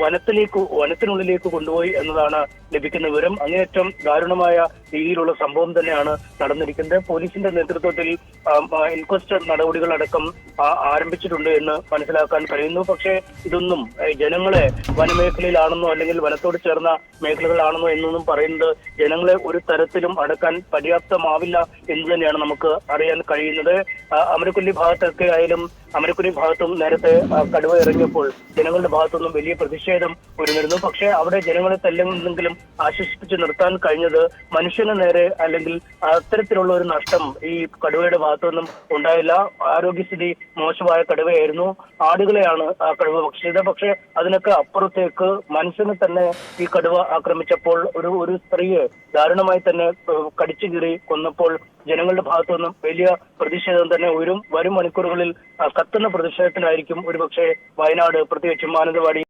വനത്തിലേക്ക് വനത്തിനുള്ളിലേക്ക് കൊണ്ടുപോയി എന്നതാണ് ലഭിക്കുന്ന വിവരം. അങ്ങേയറ്റം ദാരുണമായ രീതിയിലുള്ള സംഭവം തന്നെയാണ് നടന്നിരിക്കുന്നത്. പോലീസിന്റെ നേതൃത്വത്തിൽ ഇൻക്വസ്റ്റ് നടപടികളടക്കം ആരംഭിച്ചിട്ടുണ്ട് എന്ന് മനസ്സിലാക്കാൻ കഴിയുന്നു. പക്ഷേ ഇതൊന്നും ജനങ്ങളെ വനമേഖലയിലാണെന്നോ അല്ലെങ്കിൽ വനത്തോട് ചേർന്ന മേഖലകളാണെന്നോ എന്നൊന്നും പറയുന്നത് ജനങ്ങളെ ഒരു തരത്തിലും അടക്കാൻ പര്യാപ്തമാവില്ല എന്ന് തന്നെയാണ് നമുക്ക് അറിയാൻ കഴിയുന്നത്. അമരക്കുല്ലി ഭാഗത്തൊക്കെ ആയാലും അമരക്കുരി ഭാഗത്തും നേരത്തെ കടുവ ഇറങ്ങിയപ്പോൾ ജനങ്ങളുടെ ഭാഗത്തുനിന്നും വലിയ പ്രതിഷേധം ഉയർന്നിരുന്നു. പക്ഷേ അവിടെ ജനങ്ങളെ തല്ലെങ്കിലും ആശ്വസിപ്പിച്ച് നിർത്താൻ കഴിഞ്ഞത് മനുഷ്യന് നേരെ അല്ലെങ്കിൽ അത്തരത്തിലുള്ള ഒരു നഷ്ടം ഈ കടുവയുടെ ഭാഗത്തുനിന്നും ഉണ്ടായില്ല. ആരോഗ്യസ്ഥിതി മോശമായ കടുവയായിരുന്നു. ആടുകളെയാണ് ആ കടുവ ഭക്ഷിച്ചത്. പക്ഷേ അതിനൊക്കെ അപ്പുറത്തേക്ക് മനുഷ്യനെ തന്നെ ഈ കടുവ ആക്രമിച്ചപ്പോൾ ഒരു ഒരു സ്ത്രീയെ ദാരുണമായി തന്നെ കടിച്ചു കീറി കൊന്നപ്പോൾ ജനങ്ങളുടെ ഭാഗത്തു നിന്നും വലിയ പ്രതിഷേധം തന്നെ ഉയരും. വരും മണിക്കൂറുകളിൽ കത്തുന്ന പ്രതിഷേധത്തിനായിരിക്കും ഒരുപക്ഷെ വയനാട് പ്രത്യേകിച്ചും മാനന്തവാടി